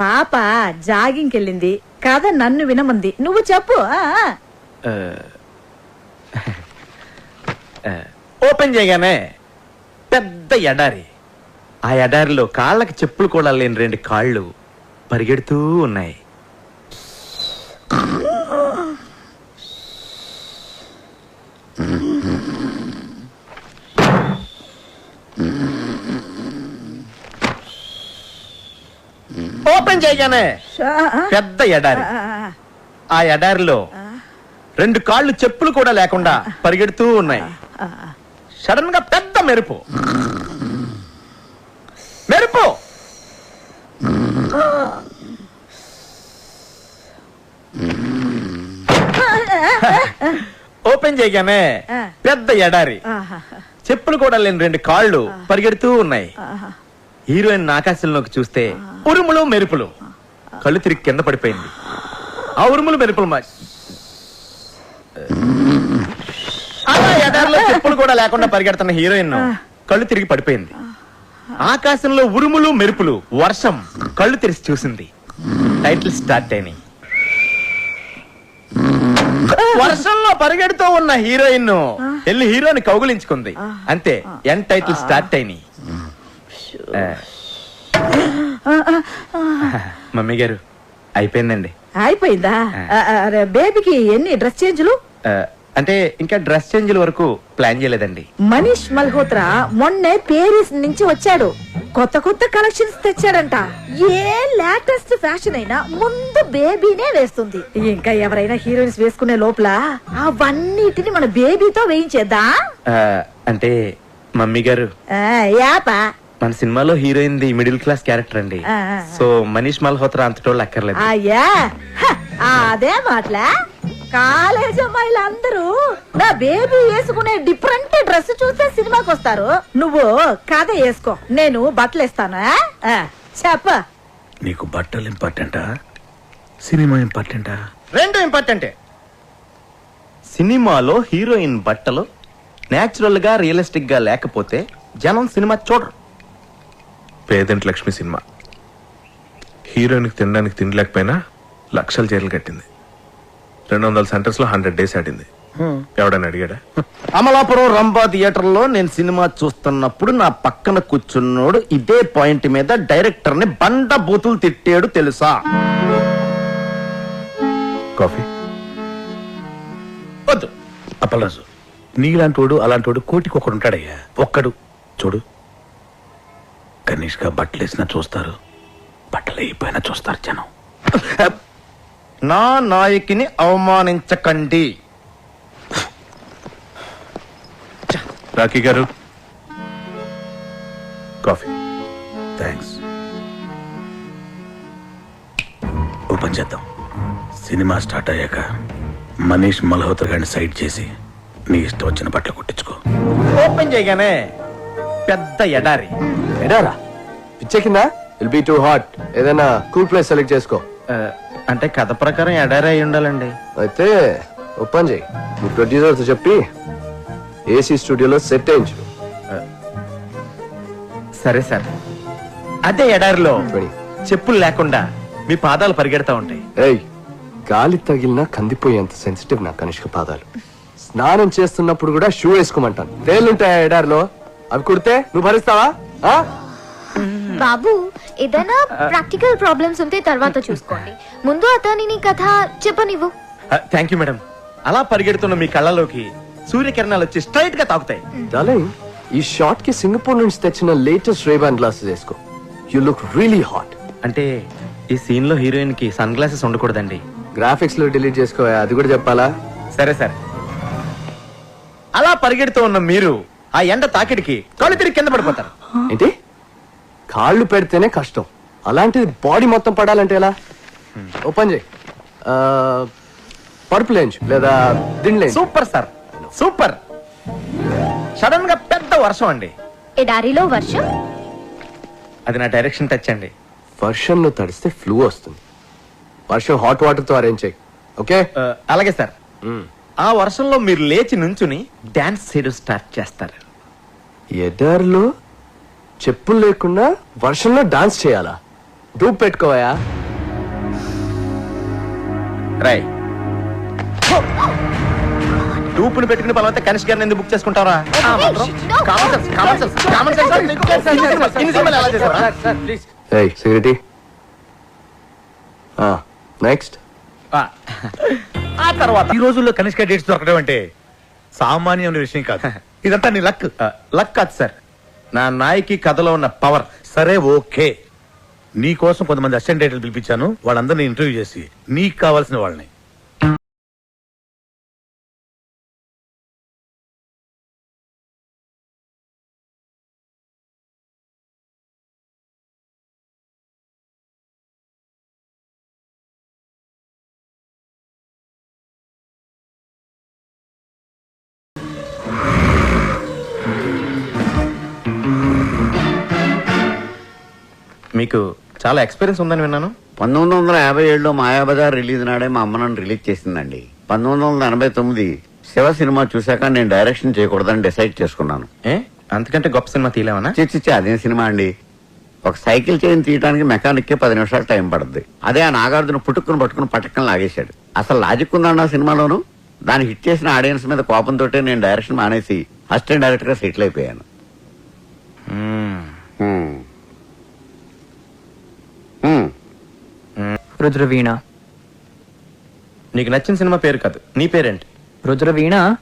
పాప జాగింగ్కి వెళ్ళింది కథ నన్ను వినమంది. నువ్వు చెప్పు ఆ. ఓపెన్ చేయగానే పెద్ద ఎడారి. ఆ ఎడారిలో కాళ్ళకి చెప్పులు కూడా లేని రెండు కాళ్ళు పరిగెడుతూ ఉన్నాయి ఓపెన్ చేయగానే. పెద్ద ఎడారి. ఆ, ఎడారిలో రెండు కాళ్ళు చెప్పులు కూడా లేకుండా పరిగెడుతూ ఉన్నాయి. సడన్గా పెద్ద మెరుపు. మెరుపు. ఓపెన్ చేయగానే. పెద్ద ఎడారి. చెప్పులు కూడా లేని రెండు కాళ్ళు పరిగెడుతూ ఉన్నాయి. హీరోయిన్ ఆకాశంలోకి చూస్తే ఉరుములు మెరుపులు. కళ్ళు తిరిగి కింద పడిపోయింది. ఆ ఉరుములు మెరుపులు మా అలా ఎడారిలో చెప్పులు కూడా లేకుండా పరిగెడుతున్న హీరోయిన్ కళ్ళు తిరిగి పడిపోయింది. ఆకాశంలో ఉరుములు మెరుపులు వర్షం కళ్ళు తెరిచి చూసింది. టైటిల్ స్టార్ట్ అయినాయి. వర్షంలో పరిగెడుతూ ఉన్న హీరోయిన్ వెళ్ళి హీరోని కౌగులించుకుంది. అంతే ఎన్ టైటిల్ స్టార్ట్ అయినాయి. మమ్మీ గారు అయిపోయిందండి. అయిపోయిందా? బేబీకి ఎన్ని డ్రెస్ చేంజ్లు? అంటే ఇంకా డ్రెస్ చేంజ్ల వరకు ప్లాన్ చేయలేదండి. మనీష్ మల్హోత్రా మొన్నే పేరిస్ నుంచి వచ్చాడు. కొత్త కొత్త కలెక్షన్స్ తెచ్చాడంట. ఏ లేటెస్ట్ ఫ్యాషన్ అయినా ముందు బేబీనే వేస్తుంది. ఇంకా ఎవరైనా హీరోయిన్స్ వేసుకునే లోపల అవన్నిటిని మన బేబీతో వేయించేద్దా? అంటే మమ్మీ గారు. యాపా? మన సినిమాలో heroine the middle class character అండి. సో మనీష్ మల్హోత్రా అంతటోళ్ళు అక్కర్లేదు. అయ్యా! అదే మాటలా? కాలేజ్ అమ్మాయిలు అందరూ నా బేబీ వేసుకునే డిఫరెంట్ డ్రెస్ చూస్తే సినిమాకి వస్తారు. నువ్వు కథ వేసుకో. నేను బట్టలు ఇస్తాను? ఆ, చెప్ప. నీకు బట్టలు ఇంపార్టెంటా సినిమా ఇంపార్టెంటా రెండు ఇంపార్టెంటే సినిమాలో హీరోయిన్ బట్టలు నేచురల్గా రియలిస్టిక్గా లేకపోతే జనం సినిమా చూడరు. పేదంటి లక్ష్మి సినిమా. హీరోయిన్కి తినడానికి తినలేకపోయినా లక్షల చీరలు కట్టింది. రెండు వందల సెంటర్స్లో హండ్రెడ్ డేస్ ఆడింది. ఎవడని అడిగాడా? అమలాపురం రంభా థియేటర్లో నేను సినిమా చూస్తున్నప్పుడు నా పక్కన కూర్చున్నోడు ఇదే పాయింట్ మీద డైరెక్టర్ని బండ బూతులు తిట్టాడు తెలుసా? కాఫీ? వద్దు. అప్పలరాజు నీలాంటోడు అలాంటోడు కోటికి ఒకడు ఉంటాడయ్యా. ఒక్కడు చూడు. కనీష్గా బట్టలు వేసినా చూస్తారు. బట్టలు అయిపోయినా చూస్తారు జనం. నా నాయకిని అవమానించకండి. రాఖీ గారు. కాఫీ. థ్యాంక్స్. ఓపెన్ చేద్దాం. సినిమా స్టార్ట్ అయ్యాక మనీష్ మల్హోత్రా గారిని సైడ్ చేసి నీ ఇష్టం వచ్చిన బట్టలు కుట్టించుకో. ఓపెన్ చేయగానే పెద్ద ఎడారి. ఎడారా? పిచ్చెక్కిందా విల్ బీ టూ హాట్ ఏదైనా కూల్ ప్లేస్ సెలెక్ట్ చేసుకో. అంటే కథ ప్రకారం ఎడారి అయి ఉండాలండి. అయితే ఓ పని చేయి మీ ప్రొడ్యూసర్తో చెప్పి ఏసీ స్టూడియోలో సెట్ వేయించు సరే సార్. అదే ఎడారిలో. చెప్పులు లేకుండా మీ పాదాలు పరిగెడతా ఉంటాయి. ఏయ్ గాలి తగిలినా కందిపోయేంత సెన్సిటివ్ నా కనిష్క పాదాలు. స్నానం చేస్తున్నప్పుడు కూడా షూ వేసుకోమంటాను. తేలుంటాయా ఎడారిలో? అవి కుడితే నువ్వు భరిస్తావా? ఆ? బాబు ఏదైనా ప్రాక్టికల్ ప్రాబ్లమ్స్ ఉంటే తర్వాత చూసుకోండి. ముందు అతనిని కథ చెప్పనివ్వు. థ్యాంక్ యూ మేడం అలా పరిగెడుతున్న మీ కళ్ళలోకి సూర్యకిరణాలు వచ్చి స్ట్రైట్గా తాకుతాయి. డార్లింగ్ ఈ షార్ట్కి సింగపూర్ నుంచి తెచ్చిన లేటెస్ట్ రేబాన్ గ్లాసెస్ వేసుకో. యు లుక్ రియలీ హాట్ అంటే ఈ సీన్లో హీరోయిన్కి సన్ గ్లాసెస్ ఉండకూడదండి. గ్రాఫిక్స్లో డిలీట్ చేసుకో అది కూడా చెప్పాలా? సరే సరే. అలా పరిగెడుతూ ఉన్న మీరు ఆ ఎండ తాకిడికి కళ్ళు తిరిగి కింద పడిపోతారు. ఏంటి? కాళ్ళు పెడితేనే కష్టం. అలాంటిది బాడీ మొత్తం పడాలంటే ఎలా? ఓపెన్ చేయి. ఆ, పరుపు లేంచు లేదా దిండ్లేంచు సూపర్ సార్ సూపర్. సడన్గా పెద్ద వర్షం అండి. ఎడారిలో వర్షం? అది నా డైరెక్షన్ టచ్ అండి. వర్షంలో తడిస్తే ఫ్లూ వస్తుంది. వర్షం హాట్ వాటర్తో అరేంజ్ చేయి ఓకే? అలాగే సార్. ఆ వర్షంలో మీరు లేచి నుంచుని డాన్స్ చేయడం స్టార్ట్ చేస్తారు. ఎడారిలో చెప్పులు లేకుండా వర్షంలో డాన్స్ చేయాలా? డూప్ పెట్టుకోవయా? రై డూపుని పెట్టుకుని బలవంత కనిష్ గారిని ఎందుకు బుక్ చేసుకుంటారా సెక్యూరిటీ నెక్స్ట్ ఆ. తర్వాత ఈ రోజుల్లో కనిష్క డేట్స్ దొరకడం అంటే సామాన్యమైన విషయం కాదు. ఇదంతా నీ లక్ లక్ కాదు సార్ నా నాయకి కథలో ఉన్న పవర్ సరే ఓకే. నీ కోసం కొంతమంది అసిస్టెంట్ డైరెక్టర్ పిలిపించాను. వాళ్ళందరినీ ఇంటర్వ్యూ చేసి నీకు కావాల్సిన వాళ్ళని. మీకు చాలా ఎక్స్పీరియన్స్ ఉందని విన్నాను. పంతొమ్మిది వందల యాభై ఏడులో మాయాబజార్ రిలీజ్ నాడే మా అమ్మ నన్ను రిలీజ్ చేసిందండి. పంతొమ్మిది వందల ఎనభై తొమ్మిది శివ సినిమా చూశాక నేను డైరెక్షన్ చేయకూడదని డిసైడ్ చేసుకున్నాను. ఏ? అంతకంటే గొప్ప సినిమా తీయలేమనా చిచ్చి అదేం సినిమా అండి. ఒక సైకిల్ చైన్ తీయడానికి మెకానిక్కి పది నిమిషాలు టైం పడుద్ది. అదే ఆ నాగార్జున పుట్టుకుని పట్టుకుని పట్టకం లాగేశాడు. అసలు లాజిక్ ఉందన్న సినిమాలోను? దాన్ని హిట్ చేసిన ఆడియన్స్ మీద కోపంతో నేను డైరెక్షన్ మానేసి అసిస్టెంట్ డైరెక్టర్గా సెటిల్ అయిపోయాను. రుద్రవీణ. నీకు నచ్చిన సినిమా పేరు కాదు. నీ పేరేంటి? రుద్రవీణ.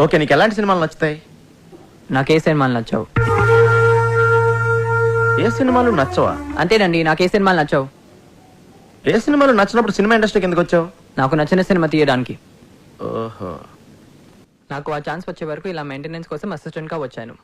ఓకే నీకు ఎలాంటి సినిమాలు నచ్చుతాయి? నాకే సినిమాలు నచ్చావు. ఏ సినిమాలు నచ్చవా? అంతేనండి నాకే సినిమాలు నచ్చావు. ఏ సినిమాలు నచ్చినప్పుడు సినిమా ఇండస్ట్రీకి ఎందుకు వచ్చావు? నాకు నచ్చిన సినిమా తీయడానికి. ఓహో. నాకు ఆ ఛాన్స్ వచ్చే వరకు ఇలా మెయింటెనెన్స్ కోసం అసిస్టెంట్గా వచ్చాను.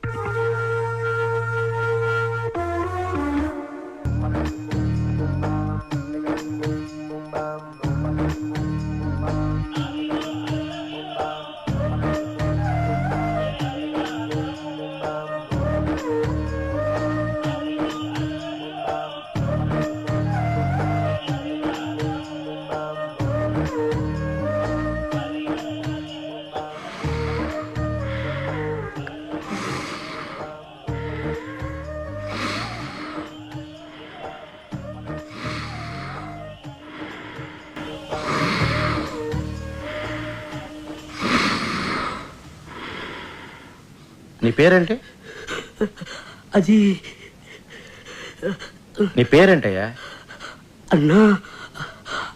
నీ పేరేంటి? అది నీ పేరేంటయ్యా? అన్నా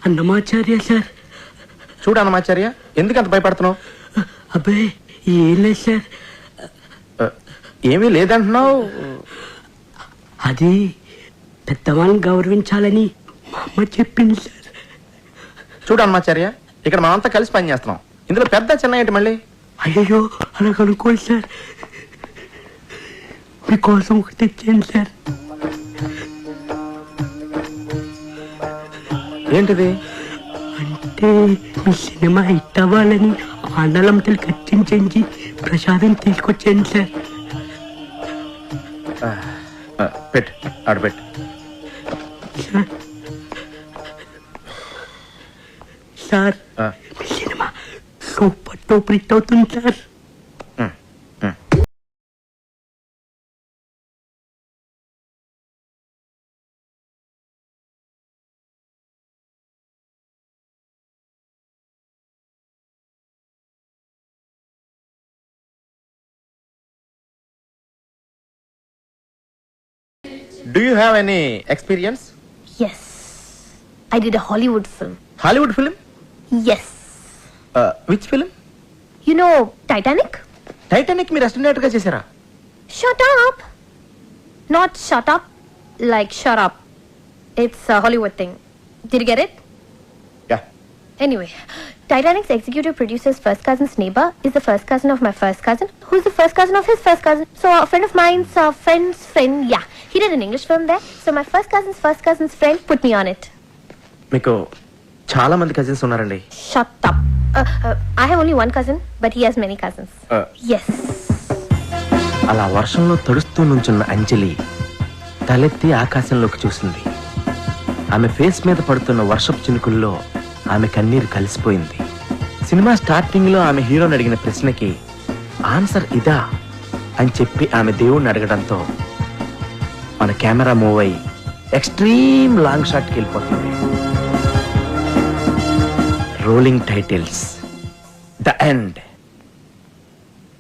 అన్నమాచార్య సార్. చూడు అన్నమాచార్య ఎందుకు అంత భయపడుతున్నావు? అబ్బాయి ఏం లేదు సార్. ఏమీ లేదంటున్నావు? అది పెద్దవాళ్ళని గౌరవించాలని మా అమ్మ చెప్పింది సార్. చూడు అన్నమాచార్య ఇక్కడ మనమంతా కలిసి పని చేస్తున్నాం ఇందులో పెద్ద చిన్న ఏంటి మళ్ళీ? అయ్యో అలా కనుక్కోండి సార్. మీకోసం తెచ్చాను సార్ ఏంటిది? అంటే మీ సినిమా హిట్ అవ్వాలని ఆండలంతలు కట్టించి ప్రసాదం తీసుకొచ్చాను సార్. పెట్టు ఆడ పెట్టు. సార్. సినిమా సూపర్ టూపర్ హిట్ అవుతుంది sir. Do you have any experience? Yes. I did a Hollywood film. Hollywood film? Yes. Uh, which film? You know Titanic? Titanic మీరు అసిస్టెంట్గా చేశారా Shut up. Not shut up, like shut up. It's a Hollywood thing. Did you get it? Yeah Anyway, Titanic's executive producer's first cousin's neighbor is the first cousin of my first cousin, who's the first cousin of his first cousin. So a friend of mine's uh, friend's friend, yeah, he did an English film there. So my first cousin's first cousin's friend put me on it. మీకు చాలా మంది cousins ఉన్నారండి Shut up. Uh, uh, I have only one cousin, but he has many cousins. Uh. Yes. అలా వర్షంలో తడుస్తూ నుంచున్న అంజలి తలెత్తి ఆకాశంలోకి చూసింది ఆమె ఫేస్ మీద పడుతున్న వర్షపు చినుకుల్లో ఆమె కన్నీరు కలిసిపోయింది. సినిమా స్టార్టింగ్లో ఆమె హీరోని అడిగిన ప్రశ్నకి ఆన్సర్ ఇదా? అని చెప్పి ఆమె దేవుణ్ణి అడగడంతో మన కెమెరా మూవ్ అయ్యి ఎక్స్ట్రీమ్ లాంగ్ షాట్కి వెళ్ళిపోతుంది. Rolling titles the end